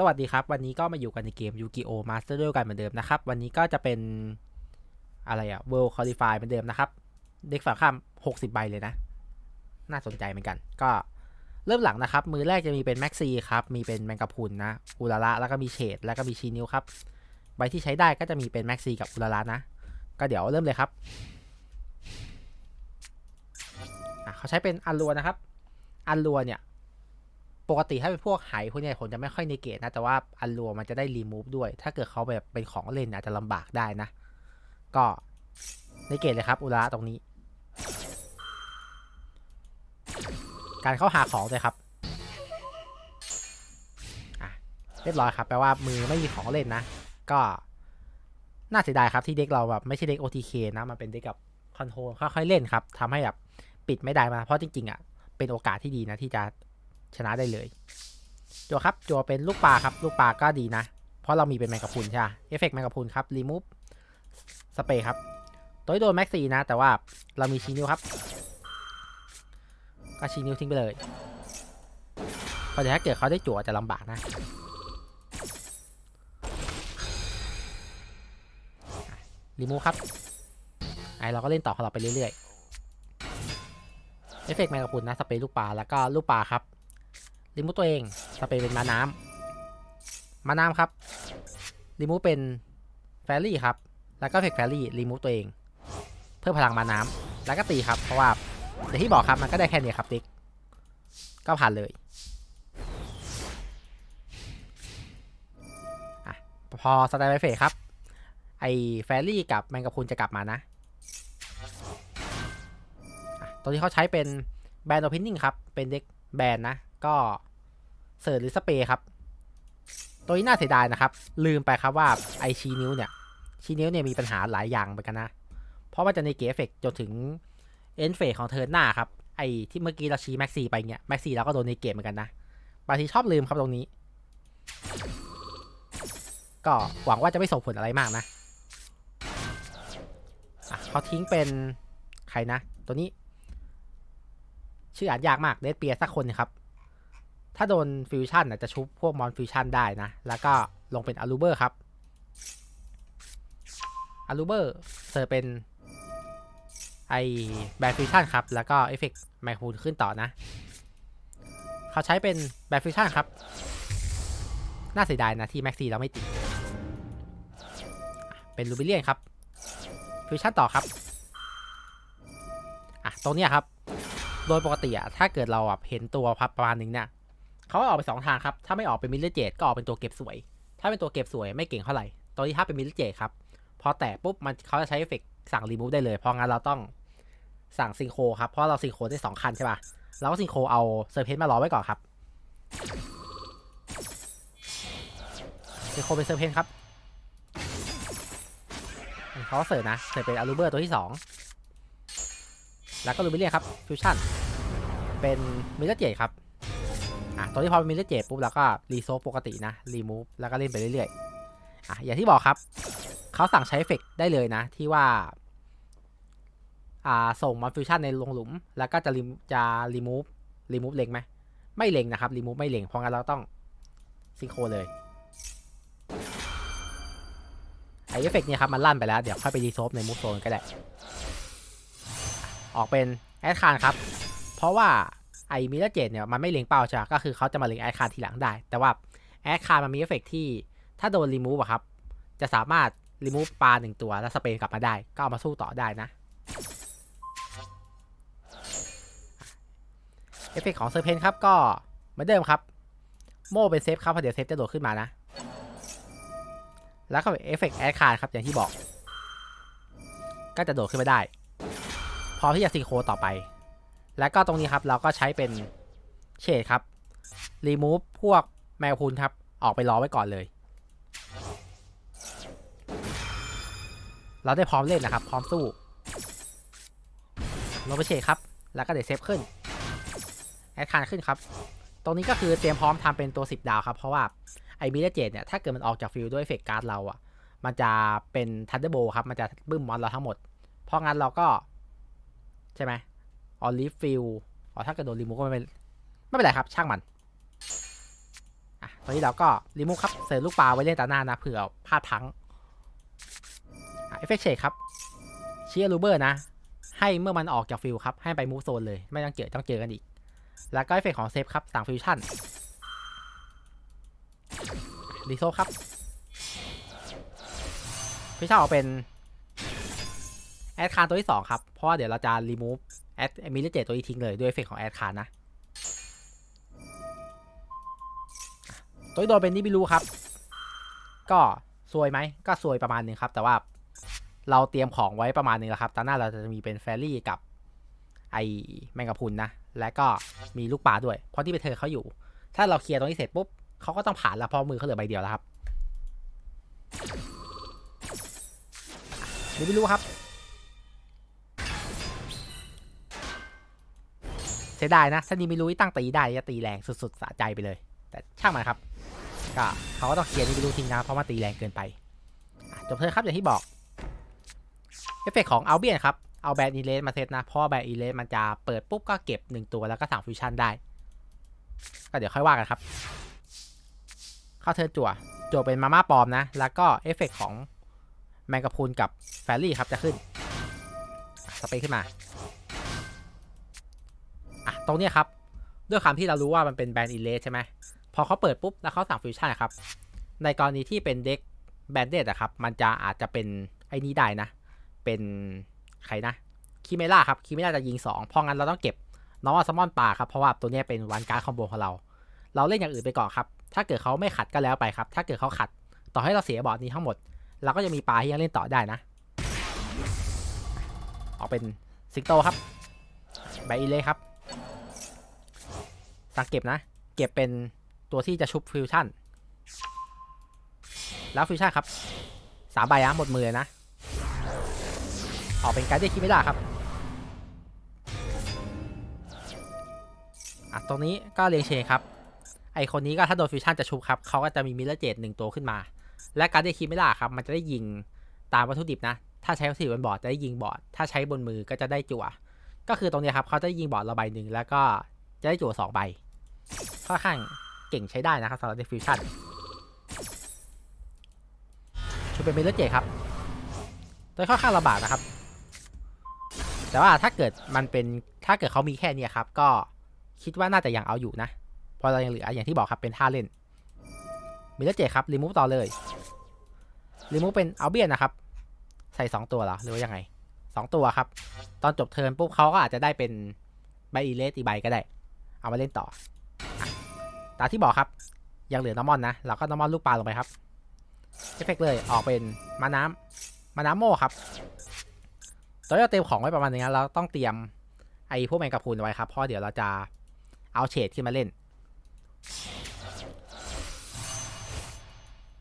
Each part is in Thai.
สวัสดีครับ วันนี้ก็มาอยู่กันในเกม Yu-Gi-Oh! Master Duel กันเหมือนเดิมนะครับ วันนี้ก็จะเป็นอะไรอะ World Qualify เหมือนเดิมนะครับ เด็กฝั่งข้าม60ใบเลยนะ น่าสนใจเหมือนกัน ก็เริ่มหลังนะครับ มือแรกจะมีเป็นแม็กซีครับ มีเป็นแมงกะพรุนนะอุลาระแล้วก็มีเฉดแล้วก็มีชีนิวครับ ใบที่ใช้ได้ก็จะมีเป็นแม็กซีกับอุลาระนะ ก็เดี๋ยวเริ่มเลยครับเขาใช้เป็นอันลัวนะครับ อันลัวเนี่ย ปกติถ้าเป็นพวกไหพวกเนี้ยผมจะไม่ค่อยเนเกตนะ แต่ว่าอันรัวมันจะได้รีมูฟด้วย ถ้าเกิดเขาแบบเป็นของเล่นอาจจะลำบากได้นะ ก็เนเกตเลยครับอุระตรงนี้ การเข้าหาของเลยครับอะเรียบร้อยครับแปลว่ามือไม่มีของเล่นนะ ก็น่าเสียดายครับที่เด็กเราแบบไม่ใช่เด็ก OTK นะ มันเป็นเด็กกับคอนโทรลค่อยๆเล่นครับทำให้แบบปิดไม่ได้มา เพราะจริงๆอะเป็นโอกาสที่ดีนะที่จะ ชนะได้เลยจัวครับจัวเป็นลูกปลาครับ ลูกปลาก็ดีนะ เพราะเรามีเป็นแมงกะพรุนใช่ไหมเอฟเฟกต์แมงกะพรุนครับรีมูฟสเปรย์ครับ ตัวโดนแม็กซี่นะ แต่ว่าเรามีชีนิวครับ ก็ชีนิวทิ้งไปเลยเพราะถ้าเกิดเขาได้จั่วจะลำบากนะรีมูฟครับไอเราก็เล่นต่อของเราไปเรื่อยๆเอฟเฟกต์แมงกะพรุนนะสเปรย์ลูกปลาแล้วก็ลูกปลาครับ รีมูฟตัวเองสเปรย์เป็นมาน้ำมาน้ำครับ รีมูฟเป็นแฟรี่ครับ แล้วก็เฟกแฟรี่รีมูฟตัวเอง เพิ่มพลังมาน้ำแล้วก็ตีครับ เพราะว่าอย่างที่บอกครับมันก็ได้แค่นี้ครับติ๊ก ก็ผ่านเลยอพอสไตล์ไฟเฟครับ ไอแฟรี่กับแมงกะพุนจะกลับมานะตัวที่เขาใช้เป็นแบนด์โอเพนนิ่งครับ เป็นเด็กแบนนะ ก็เสิร์ชหรือสเปรย์ครับ ตัวนี้น่าเสียดายนะครับ ลืมไปครับว่าไอชีนิ้วเนี่ย ชีนิ้วเนี่ยมีปัญหาหลายอย่างเหมือนกันนะ เพราะว่าจะในเกฟเฟกจนถึงเอ็นเฟกของเทิร์นหน้าครับ ไอที่เมื่อกี้เราชี้แม็กซีไปเนี่ยแม็กซีเราก็โดนในเกมเหมือนกันนะบางทีชอบลืมครับตรงนี้ ก็หวังว่าจะไม่ส่งผลอะไรมากนะเขาทิ้งเป็นใครนะ ตัวนี้ ชื่ออ่านยากมากเดดเปียสักคนนะครับ ถ้าโดนฟิวชั่นจะชุบพวกมอนฟิวชั่นได้นะ แล้วก็ลงเป็นอารูเบอร์ครับอารูเบอร์เสิร์เป็นไอแบฟิวชั่นครับ แล้วก็เอฟเฟกต์ไมโครพูลขึ้นต่อนะ เขาใช้เป็นแบฟิวชั่นครับ น่าเสียดายนะที่แม็กซี่เราไม่ติด เป็นลูบิเลียนครับ ฟิวชั่นต่อครับ อะ ตรงเนี้ยครับ โดยปกติอะถ้าเกิดเราอะเห็นตัวพับประมาณนึงเนี่ย เขาออกไปสองทางครับ ถ้าไม่ออกเป็นมิลเลเจดก็ออกเป็นตัวเก็บสวย ถ้าเป็นตัวเก็บสวยไม่เก่งเท่าไหร่ตัวที่ถ้าเป็นมิลเลเจดครับ พอแตะปุ๊บมันเขาจะใช้เอฟเฟกต์สั่งรีมูฟได้เลย เพราะงั้นเราต้องสั่งซิงโครครับ เพราะเราซิงโครได้สองคันใช่ป่ะเราก็ซิงโครเอาเซอร์เพนมารอไว้ก่อนครับซิงโครเป็นเซอร์เพนครับเขาก็เสิร์ฟนะ เสิร์ฟเป็นอารูเบอร์ตัวที่สองแล้วก็ลูบิเลียครับฟิวชั่นเป็นมิลเลเจดครับ อะตัวที่พอเป็นมิลเลอร์เจดปุ๊บแล้วก็รีโซฟปกตินะรีมูฟแล้วก็เล่นไปเรื่อยๆอะอย่างที่บอกครับเขาสั่งใช้เอฟเฟกต์ได้เลยนะ ที่ว่าอ่าส่งมาฟิวชั่นในลงหลุม แล้วก็จะรีจะรีมูฟรีมูฟเล็งไหมไม่เล็งนะครับรีมูฟไม่เล็งเพราะงั้นเราต้องซิงโครเลยไอเอฟเฟกต์เนี่ยครับมันลั่นไปแล้วเดี๋ยวค่อยไปรีโซฟในมูฟโซนก็ได้ออกเป็นแอดคานครับ เพราะว่า ไอมิลเลอร์เจดเนี่ยมันไม่เล็งเป้าใช่ไหมก็คือเขาจะมาเล็งแอคานทีหลังได้ แต่ว่าแอคานมันมีเอฟเฟกที่ถ้าโดนรีมูฟอะครับ จะสามารถรีมูฟปลาหนึ่งตัวแล้วสเปนกลับมาได้ ก็เอามาสู้ต่อได้นะเอฟเฟกของเซอร์เพนครับก็เหมือนเดิมครับ โม่เป็นเซฟครับเพราะเดี๋ยวเซฟจะโดดขึ้นมานะ แล้วก็เอฟเฟกแอดคานครับอย่างที่บอก ก็จะโดดขึ้นมาได้ พร้อมที่จะซิงโครต่อไป แล้วก็ตรงนี้ครับเราก็ใช้เป็นเฉดครับรีมูฟพวกแมวพูนครับ ออกไปรอไว้ก่อนเลย เราได้พร้อมเล่นนะครับ พร้อมสู้ลงไปเฉดครับ แล้วก็เดี๋ยวเซฟขึ้น แอดคานขึ้นครับ ตรงนี้ก็คือเตรียมพร้อมทำเป็นตัว 10 ดาวครับ เพราะว่าไอมิเลเจดเนี่ย ถ้าเกิดมันออกจากฟิลด้วยเฟกการ์ดเราอะ่ะมันจะเป็นทันเดอร์โบครับ มันจะบึ้มมอนเราทั้งหมด เพราะงั้นเราก็ใช่ไหม ออลิฟฟิลอ๋อถ้าเกิดโดนรีมูฟก็ไม่เป็นไม่เป็นไรครับ ช่างมันอะตอนนี้เราก็รีมูฟครับเสริมลูกปลาไว้เล่นตาหน้านะเผื่อพลาดพลังเอฟเฟกเชดครับเชียร์ลูเบอร์นะ ให้เมื่อมันออกจากฟิลครับ ให้ไปมูฟโซนเลย ไม่ต้องเจอต้องเจอกันอีก แล้วก็เอฟเฟกของเซฟครับสั่งฟิวชั่นรีโซครับฟิวชั่นออกเป็นแอดคานตัวที่ 2 ครับ เพราะว่าเดี๋ยวเราจะรีมูฟ แอดมิลเลเจตัวนี้ทิ้งเลยด้วยเอฟเฟกของแอดคานนะ ตัวโดนเป็นนิบิลูครับ ก็ซวยไหมก็ซวยประมาณหนึงครับ แต่ว่าเราเตรียมของไว้ประมาณหนึงแล้วครับ ตอนหน้าเราจะมีเป็นแฟรี่กับไอแมงกะพรุนนะ และก็มีลูกปลาด้วย เพราะที่ไปเธอเขาอยู่ ถ้าเราเคลียร์ตรงนี้เสร็จปุ๊บเขาก็ต้องผ่านแล้วเพราะมือเขาเหลือใบเดียวแล้วครับนิบิลูครับ เสียดายนะถ้านิบิลูที่ตั้งตีได้จะตีแรงสุดๆสะใจไปเลย แต่ช่างมันครับ ก็เขาก็ต้องเคลียร์นี่ไปดูทิ้งนะเพราะว่าตีแรงเกินไปจบเธอครับอย่างที่บอกเอฟเฟกของเอาเบียนครับเอาแบนอีเลสมาเซตนะเพราะแบนอีเลสมันจะเปิดปุ๊บก็เก็บ 1 ตัวแล้วก็สั่งฟิวชั่นได้ ก็เดี๋ยวค่อยว่ากันครับ เข้าเทิร์นจั่วจั่วเป็นมาม่าปลอมนะ แล้วก็เอฟเฟกของแมงกะพรุนกับแฟรี่ครับจะขึ้น สเปคขึ้นมา อะตรงนี้ครับ ด้วยความที่เรารู้ว่ามันเป็นแบนอีเลสใช่ไหมพอเขาเปิดปุ๊บแล้วเขาสั่งฟิวชั่นนะครับ ในกรณีที่เป็นเด็กแบนเดดอะครับ มันจะอาจจะเป็นไอ้นี้ได้นะ เป็นใครนะคิเมล่าครับคิเมล่าจะยิง 2 เพราะงั้นเราต้องเก็บน้องอัลซมอนปลาครับ เพราะว่าตัวนี้เป็นวันการ์ดคอมโบของเรา เราเล่นอย่างอื่นไปก่อนครับ ถ้าเกิดเขาไม่ขัดก็แล้วไปครับ ถ้าเกิดเขาขัด ต่อให้เราเสียบอร์ดนี้ทั้งหมด เราก็จะมีปลาที่ยังเล่นต่อได้นะ ออกเป็นสิงโตครับใบอีเล่ครับ สั่งเก็บนะ เก็บเป็นตัวที่จะชุบฟิวชั่น แล้วฟิวชั่นครับสามใบนะหมดมือเลยนะ ออกเป็นการเดียคิไม่ได้ครับอะตรงนี้ก็เรียงเชนครับ ไอคนนี้ก็ถ้าโดนฟิวชั่นจะชุบครับเขาก็จะมีมิลเลอร์เจดหนึ่งตัวขึ้นมา และการเดียคิไม่ได้ครับ มันจะได้ยิงตามวัตถุดิบนะ ถ้าใช้วัตถุดิบบนบอร์ดจะได้ยิงบอร์ด ถ้าใช้บนมือก็จะได้จั่ว ก็คือตรงนี้ครับเขาจะยิงบอร์ดเราใบหนึ่งแล้วก็จะได้จั่วสองใบ ค่อนข้างเก่งใช้ได้นะครับสำหรับ diffusion ชุดเป็นเมลเจครับโดยค่อนข้างลำบากนะครับ แต่ว่าถ้าเกิดมันเป็นถ้าเกิดเขามีแค่นี้ครับ ก็คิดว่าน่าจะยังเอาอยู่นะเพราะเรายังเหลืออย่างที่บอกครับเป็นท่าเล่นเลเจครับรีมูฟต่อเลยรีมูฟเป็นเอาเบียนนะครับ ใส่ 2 ตัวเหรอหรือว่ายังไง 2 ตัวครับ ตอนจบเทิร์นปุ๊บเขาก็อาจจะได้เป็นใบอีเลสอีใบก็ได้ เอามาเล่นต่อ ตาที่บอกครับ ยังเหลือนอร์มอนนะ เราก็นอร์มอนลูกปลาลงไปครับเอฟเฟกเลยออกเป็นมาน้ำมาน้ำโม่ครับตอนนี้เราเตรียมของไว้ประมาณนี้เราต้องเตรียมไอ้พวกแมงกะพรุนไว้ครับเพราะเดี๋ยวเราจะเอาเฉดขึ้นมาเล่น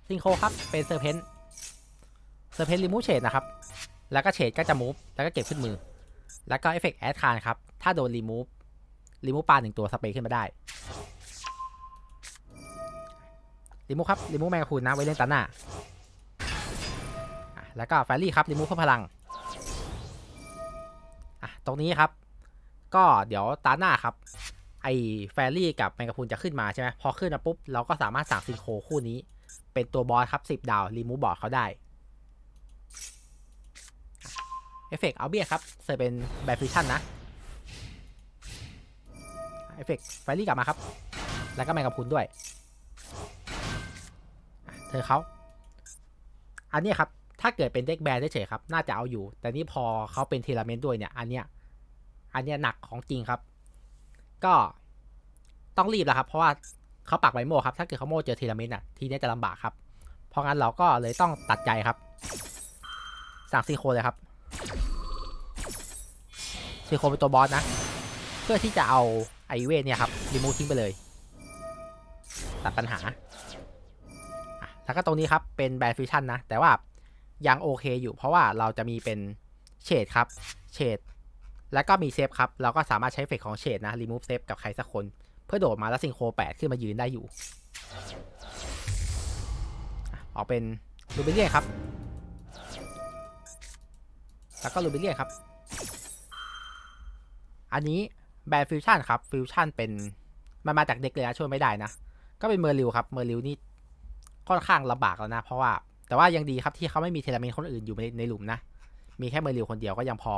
ซิงโคครับเป็นเซอร์เพนเซอร์เพนรีมูฟเฉดนะครับ แล้วก็เฉดก็จะมูฟแล้วก็เก็บขึ้นมือ แล้วก็เอฟเฟกแอดคานครับ ถ้าโดนรีมูฟ รีมูฟปลาหนึ่งตัวสเปรย์ขึ้นมาได้รีมูฟครับรีมูฟแมงกะพรุนนะไว้เล่นตาหน้าแล้วก็แฟรี่ครับรีมูฟเพิ่มพลังอะตรงนี้ครับ ก็เดี๋ยวตาหน้าครับ ไอแฟรี่กับแมงกะพรุนจะขึ้นมาใช่ไหมพอขึ้นมาปุ๊บ เราก็สามารถสั่งซิงโครคู่นี้ เป็นตัวบอสครับ 10 ดาวรีมูฟบอร์ดเขาได้เอฟเฟกต์เอาเบียครับเซอร์เป็นแบฟิชั่นนะ เอฟเฟกต์ไฟรี่กลับมาครับ แล้วก็แมงกะพุนด้วย เธอเขาอันนี้ครับ ถ้าเกิดเป็นเด็กแบนเฉยครับ น่าจะเอาอยู่ แต่นี่พอเขาเป็นเทเลเมนต์ด้วยเนี่ย อันเนี้ย อันเนี้ยหนักของจริงครับ ก็ต้องรีบแล้วครับ เพราะว่าเขาปักไวโม่ครับ ถ้าเกิดเขาโม่เจอเทเลเมนต์อะ ทีนี้จะลำบากครับ เพราะงั้นเราก็เลยต้องตัดใจครับ สั่งซีโคเลยครับซีโคเป็นตัวบอสนะ เพื่อที่จะเอา ไอเวทเนี่ยครับรีมูทิ้งไปเลยตัดปัญหาแล้วก็ตรงนี้ครับเป็นแบนฟิวชั่นนะ แต่ว่ายังโอเคอยู่ เพราะว่าเราจะมีเป็นเฉดครับเฉดแล้วก็มีเซฟครับ เราก็สามารถใช้เฟกของเฉดนะรีมูฟเซฟกับใครสักคน เพื่อโดดมาแล้วซิงโคร8ขึ้นมายืนได้อยู่ออกเป็นลูเบเลียนครับ แล้วก็ลูเบเลียนครับ อันนี้ แบนฟิวชั่นครับฟิวชั่นเป็นมันมาจากเด็กเลยนะช่วยไม่ได้นะ ก็เป็นเมอร์ลิวครับเมอร์ลิวนี่ค่อนข้างลำบากแล้วนะ เพราะว่าแต่ว่ายังดีครับที่เขาไม่มีเทเลเมนคนอื่นอยู่ในในหลุมนะ มีแค่เมอร์ลิวคนเดียวก็ยังพอ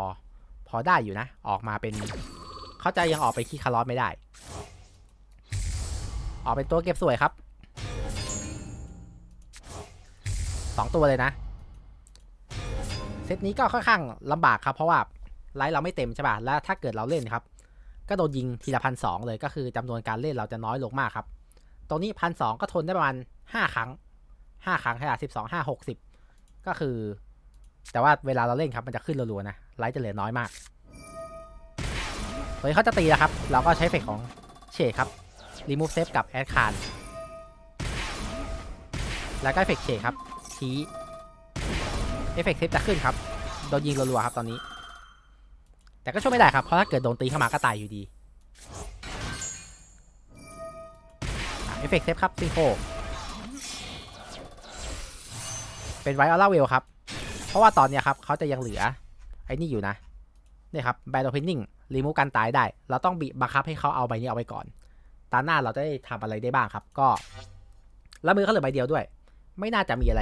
พอได้อยู่นะ ออกมาเป็นเขาจะยังออกไปที่คาร์ลอสไม่ได้ ออกเป็นตัวเก็บสวยครับสองตัวเลยนะเซตนี้ก็ค่อนข้างลำบากครับเพราะว่าไลท์เราไม่เต็มใช่ป่ะแล้วถ้าเกิดเราเล่นครับ ก็โดนยิงทีละพันสองเลยก็คือจำนวนการเล่นเราจะน้อยลงมากครับ ตรงนี้พันสองก็ทนได้ประมาณห้าครั้งห้าครั้งใช่ป่ะสิบสองห้าหกสิบก็คือ แต่ว่าเวลาเราเล่นครับมันจะขึ้นรัวๆนะไลท์จะเหลือน้อยมากตัวนี้เขาจะตีแล้วครับ เราก็ใช้เฟกของเชดครับ remove save กับ add card แล้วก็เอฟเฟกเชดครับชี้เอฟเฟกเซฟจะขึ้นครับ โดนยิงรัวๆครับตอนนี้ แต่ก็ช่วยไม่ได้ครับ เพราะถ้าเกิดโดนตีเข้ามาก็ตายอยู่ดีเอฟเฟกเซฟครับซิโคเป็นไวออลาเวลครับ เพราะว่าตอนเนี้ยครับเขาจะยังเหลือ ไอ้นี่อยู่นะนี่ครับแบนโอเพนนิ่งรีมูฟการตายได้ เราต้องบีบบังคับให้เขาเอาใบนี้เอาไปก่อน ตาหน้าเราจะได้ทำอะไรได้บ้างครับ ก็แล้วมือเขาเหลือใบเดียวด้วย ไม่น่าจะมีอะไร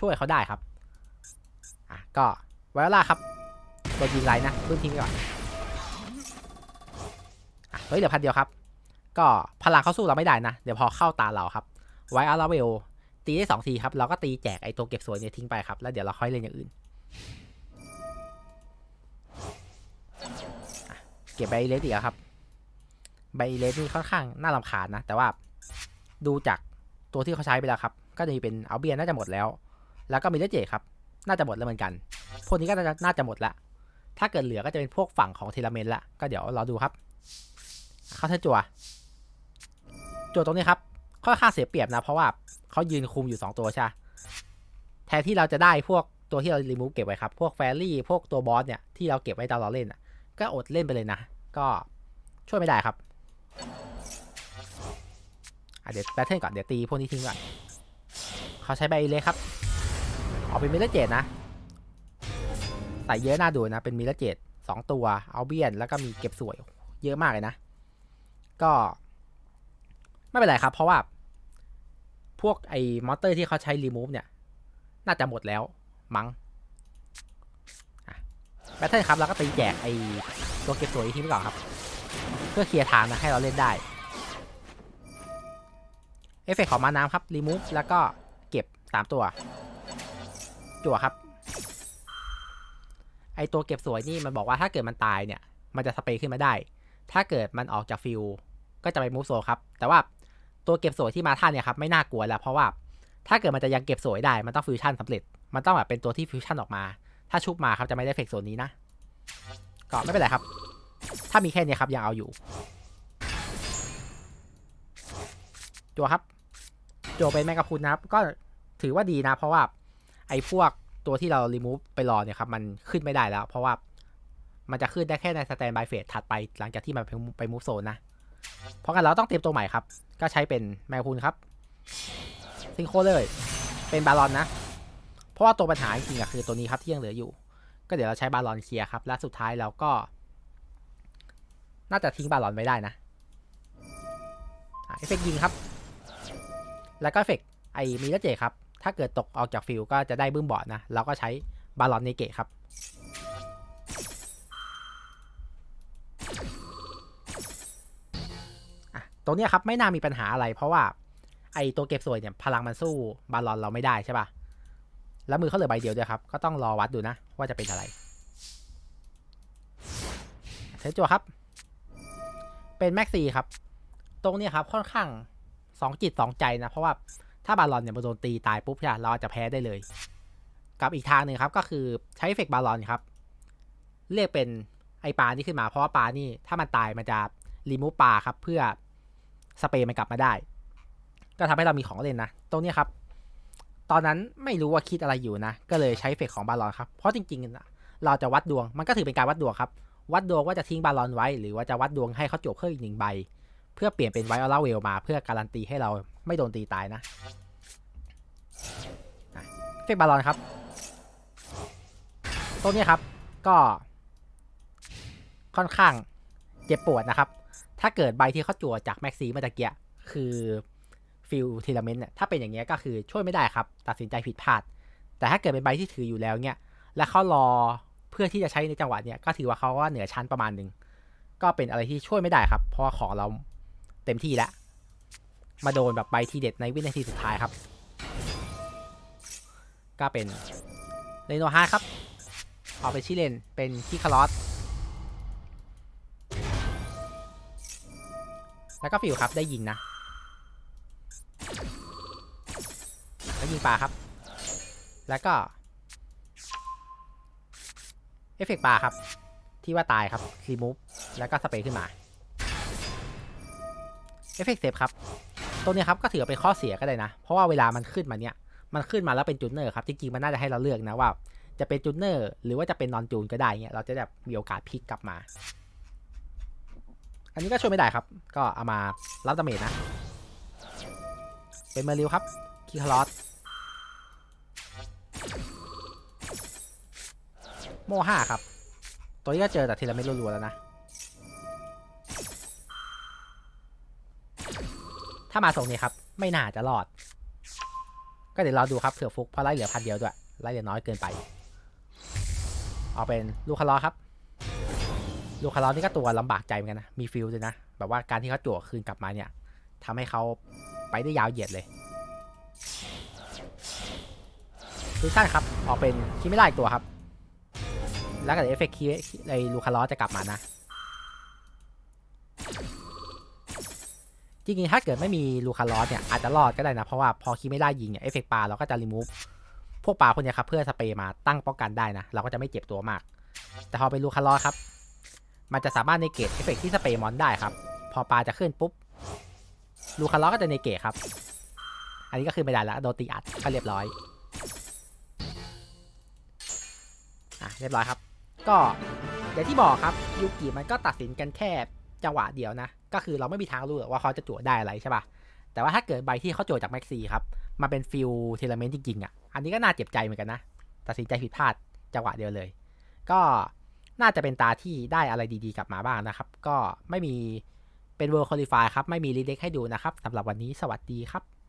ช่วยเขาได้ครับอะก็ไวโอล่าครับ โดนยิงไรนะรุ่นทิ้งก่อนเฮ้ยเหลือพันเดียวครับ ก็พลังเขาสู้เราไม่ได้นะ เดี๋ยวพอเข้าตาเราครับ ไวโอลาเวลตีได้สองทีครับ เราก็ตีแจกไอตัวเก็บสวยเนี่ยทิ้งไปครับ แล้วเดี๋ยวเราค่อยเล่นอย่างอื่น เก็บใบเลสอีกครับ ใบเลสนี่ค่อนข้างน่ารำคาญนะ แต่ว่าดูจากตัวที่เขาใช้ไปแล้วครับ ก็จะมีเป็นเอาเบียนน่าจะหมดแล้ว แล้วก็มีเลสเจครับ น่าจะหมดแล้วเหมือนกัน พวกนี้ก็น่าจะน่าจะหมดละ ถ้าเกิดเหลือก็จะเป็นพวกฝั่งของเทเลเมนละก็เดี๋ยวเรอดูครับ เข้าเทจัวจัวตรงนี้ครับค่อนข้างเสียเปรียบนะ เพราะว่าเขายืนคุมอยู่ 2 ตัวใช่แทนที่เราจะได้พวกตัวที่เรารีมูฟเก็บไว้ครับ พวกแฟรี่ พวกตัวบอสเนี่ยที่เราเก็บไว้ตอนเราเล่นก็อดเล่นไปเลยนะ ก็ช่วยไม่ได้ครับเดี๋ยวแบทเทิลก่อนเดี๋ยวตีพวกนี้ทิ้งก่อนเขาใช้ใบเลยครับเอาเป็นมิลเลเจตนะ ส่เยอะน่าดูนะ เป็นมิลเลเจตสองตัวเอาเบียน แล้วก็มีเก็บสวย เยอะมากเลยนะ ก็ ไม่เป็นไรครับ เพราะว่า พวกไอ้มอเตอร์ที่เขาใช้รีมูฟเนี่ย น่าจะหมดแล้วมั้งแบทเทิลครับ แล้วก็ตีแจกไอ้ตัวเก็บสวยทิ้งไปก่อนครับ เพื่อเคลียร์ทางนะให้เราเล่นได้ เอฟเฟกต์ของมาน้ำครับรีมูฟแล้วก็เก็บ 3 ตัว จั่วครับ อตัวเก็บสวยนี่มันบอกว่าถ้าเกิดมันตายเนี่ย มันจะสเปรย์ขึ้นมาได้ ถ้าเกิดมันออกจากฟิลก็จะไปมูฟโซครับ แต่ว่าตัวเก็บสวยที่มาท่านเนี่ยครับไม่น่ากลัวแล้ว เพราะว่าถ้าเกิดมันจะยังเก็บสวยได้ มันต้องฟิวชั่นสำเร็จ มันต้องแบบเป็นตัวที่ฟิวชั่นออกมา ถ้าชุบมาครับจะไม่ได้เฟกโซนนี้นะ ก็ไม่เป็นไรครับ ถ้ามีแค่นี้ครับยังเอาอยู่ จัวครับ จัวเป็นแมงกะพุนนะครับ ก็ถือว่าดีนะ เพราะว่าไอ้พวก ตัวที่เรารีมูฟไปรอเนี่ยครับ มันขึ้นไม่ได้แล้ว เพราะว่ามันจะขึ้นได้แค่ในสแตนบายเฟสถัดไปหลังจากที่มันไปมูฟโซนนะ เพราะงั้นเราต้องเตรียมตัวใหม่ครับ ก็ใช้เป็นแมงกะพรุนครับซิงโคเลย เป็นบาลอนนะ เพราะว่าตัวปัญหาจริงๆอะคือตัวนี้ครับที่ยังเหลืออยู่ ก็เดี๋ยวเราใช้บาลอนเคลียร์ครับ และสุดท้ายเราก็ น่าจะทิ้งบาลอนไว้ได้นะอะเอฟเฟกต์ยิงครับ แล้วก็เอฟเฟกต์ไอ้มีแลเจครับ ถ้าเกิดตกออกจากฟิลก็จะได้บึ้มบอดนะ เราก็ใช้บาลอนเนเกะครับ ตรงเนี้ยครับไม่น่ามีปัญหาอะไร เพราะว่าไอตัวเก็บสวยเนี่ยพลังมันสู้บาลอนเราไม่ได้ใช่ป่ะ แล้วมือเขาเหลือใบเดียวด้วยครับ ก็ต้องรอวัดดูนะ ว่าจะเป็นอะไรเซจัวครับ เป็นแม็กซีครับ ตรงนี้ครับค่อนข้างสองจิตสองใจนะ เพราะว่า ถ้าบาลอนเนี่ยมาโดนตีตายปุ๊บใช่เราจะแพ้ได้เลย กับอีกทางหนึ่งครับก็คือใช้เฟกบาลอนครับ เรียกเป็นไอปลานี่ขึ้นมาเพราะว่าปลานี่ถ้ามันตายมันจะรีมูฟปลาครับเพื่อสเปรย์มันกลับมาได้ ก็ทำให้เรามีของเล่นนะ ตรงนี้ครับ ตอนนั้นไม่รู้ว่าคิดอะไรอยู่นะ ก็เลยใช้เฟกของบาลอนครับ เพราะจริงๆ เราจะวัดดวง มันก็ถือเป็นการวัดดวงครับ วัดดวงว่าจะทิ้งบาลอนไว้ หรือว่าจะวัดดวงให้เขาจบเพิ่มอีกหนึ่งใบ เพื่อเปลี่ยนเป็นไวออลาเวลมา เพื่อการันตีให้เราไม่โดนตีตายนะ เฟกบาลอนครับตรงนี้ครับก็ ค่อนข้างเจ็บปวดนะครับ ถ้าเกิดใบที่เขาจั่วจากแม็กซีเมื่อตะเกียคือฟิลทีละเมนต์เนี่ยถ้าเป็นอย่างเงี้ยก็คือช่วยไม่ได้ครับ ตัดสินใจผิดพลาด แต่ถ้าเกิดเป็นใบที่ถืออยู่แล้วเนี่ยและเขารอเพื่อที่จะใช้ในจังหวะเนี้ยก็ถือว่าเขาว่าเหนือชั้นประมาณหนึ่งก็เป็นอะไรที่ช่วยไม่ได้ครับ เพราะว่าของเราเต็มที่แล้ว มาโดนแบบใบทีเด็ดในวินาทีสุดท้ายครับ ก็เป็นเลโนฮาร์ครับเอาไปชิเลนเป็นที่คาร์ลอสแล้วก็ฟิวครับได้ยิงนะแล้วยิงปลาครับ แล้วก็เอฟเฟกต์ปลาครับ ที่ว่าตายครับรีมูฟแล้วก็สเปรย์ขึ้นมาเอฟเฟกต์เซฟครับ ตัวนี้ครับก็ถือว่าเป็นข้อเสียก็ได้นะ เพราะว่าเวลามันขึ้นมาเนี่ย มันขึ้นมาแล้วเป็นจูเนอร์ครับ จริงๆ มันน่าจะให้เราเลือกนะว่า จะเป็นจูเนอร์หรือว่าจะเป็นนอนจูนก็ได้เงี้ยเราจะแบบมีโอกาสพลิกกลับมา อันนี้ก็ช่วยไม่ได้ครับ ก็เอามารับดาเมจนะ เป็นเมอริวครับคีคลอสโมห้าครับ ตัวนี้ก็เจอแต่ทีละเม็ดรัวๆแล้วนะ ถ้ามาส่งนี้ครับ ไม่น่าจะรอด ก็เดี๋ยวเราดูครับเผื่อฟุกเพราะไล่เหลือพันเดียวด้วยไล่เหลือน้อยเกินไป เอาเป็นลูกคาร์ลอครับ ลูกคาร์ลอนี่ก็ตัวลำบากใจเหมือนกันนะมีฟิลเลยนะแบบว่าการที่เขาจั่วคืนกลับมาเนี่ยทำให้เขาไปได้ยาวเหยียดเลยฟิวชั่นครับออกเป็นคิไม่ไล่อีกตัวครับ แล้วก็เดี๋ยวเอฟเฟกต์คีไอลูคาร์ลอจะกลับมานะ จริงๆถ้าเกิดไม่มีลูคาร์ลอสเนี่ยอาจจะรอดก็ได้นะ เพราะว่าพอคีไม่ได้ยิงเนี่ยเอฟเฟกต์ปลาเราก็จะรีมูฟพวกปลาพวกนี้ครับเพื่อสเปรย์มาตั้งป้องกันได้นะ เราก็จะไม่เจ็บตัวมาก แต่พอเป็นลูคาร์ลอสครับ มันจะสามารถในเกตเอฟเฟกต์ที่สเปรย์มอนได้ครับ พอปลาจะขึ้นปุ๊บลูคาร์ลอสก็จะในเกตครับ อันนี้ก็คือไม่ได้ล้วโดนตีอัดก็เรียบร้อยอะเรียบร้อยครับ ก็อย่างที่บอกครับยูกิมันก็ตัดสินกันแค่จังหวะเดียวนะ ก็คือเราไม่มีทางรู้หรอกว่าเขาจะจั่วได้อะไรใช่ปะแต่ว่าถ้าเกิดใบที่เขาจั่วจากแม็กซี่ครับ มาเป็นฟิลเทเลเมนต์จริงๆอะ อันนี้ก็น่าเจ็บใจเหมือนกันนะ ตัดสินใจผิดพลาดจังหวะเดียวเลย ก็น่าจะเป็นตาที่ได้อะไรดีๆ กลับมาบ้างนะครับ ก็ไม่มีเป็นเวอร์คอลิฟายครับ ไม่มีรีเด็กให้ดูนะครับสำหรับวันนี้สวัสดีครับ